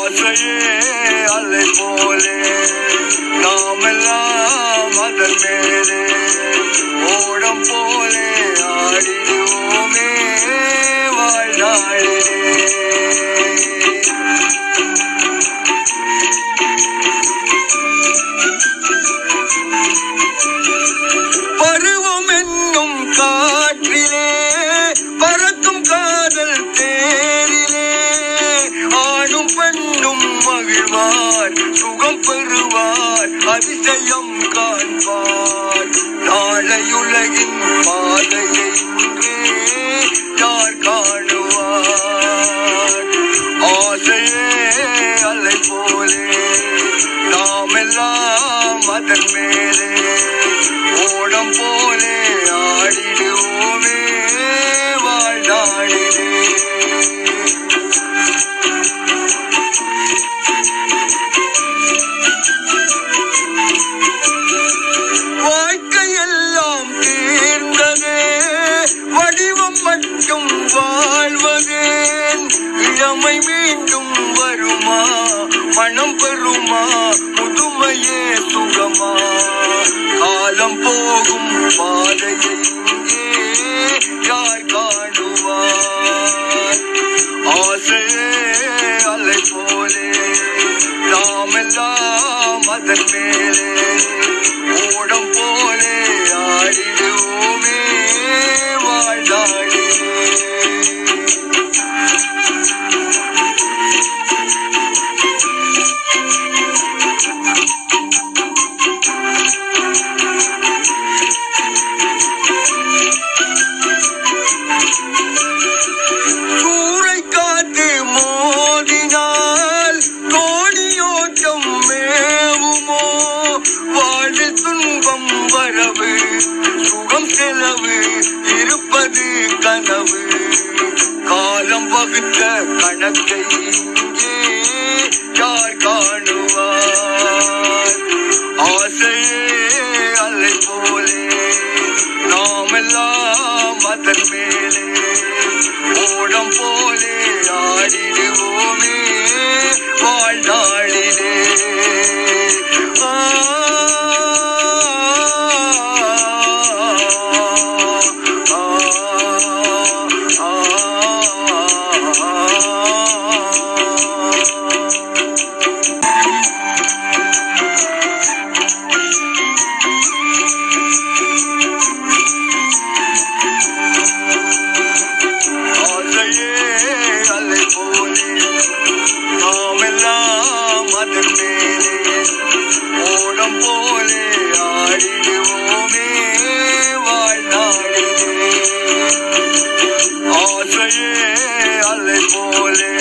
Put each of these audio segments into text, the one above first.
ஆசையே அலை போலே. நாமெல்லாம் அதன் மேலே. ஓடம் போல. மகிழ்வார் சுகம் பெறுவார். அதிசயம் காண்பார். நாளையுலகின் பாதையை யார் காணுவார்? ஆசையே அலை போலே நாமெல்லாம் அதன் மேலே. ஓடம் போ இளமை மீண்டும் வருமா? மனம் பெறுமா? முதுமையே சுகமா? காலம் போகும் பாதையை யார் காணுவார்? ஆசை அலை போலே நாமெல்லாம் அதன் மேலே செலவு இருப்பது கனவு. காலம் வகுத்த கணக்கை இங்கே யார் காணுவார்? ஆசையே அலை போலே நாமெல்லாம் அதன் மேலே. ஓடம் போ போலே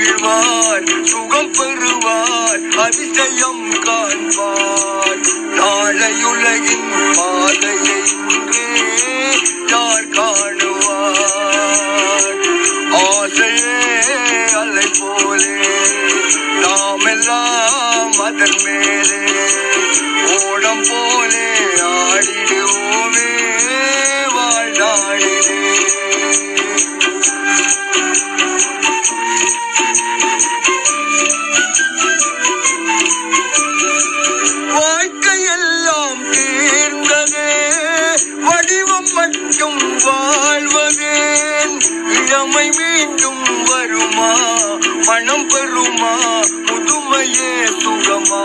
பெண்ணும் மகிழ்வார் சுகம் பெறுவார் அதிசயம் காண்பார். நாளையுலகின் பாதையை யார் காணுவார்? ஆசையே அலை போலே நாம் எல்லாம் அதன் மேலே. ஓடம் போலே மனம் பெறுமா? முதுமையே சுகமா?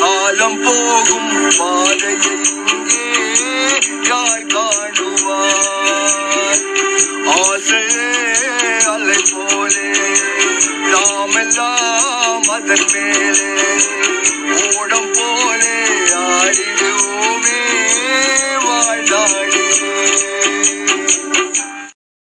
காலம் போகும் பாதையை யார் காணுவார் ஆசையே அலை போலே நாமெல்லாம் அதன் மேல்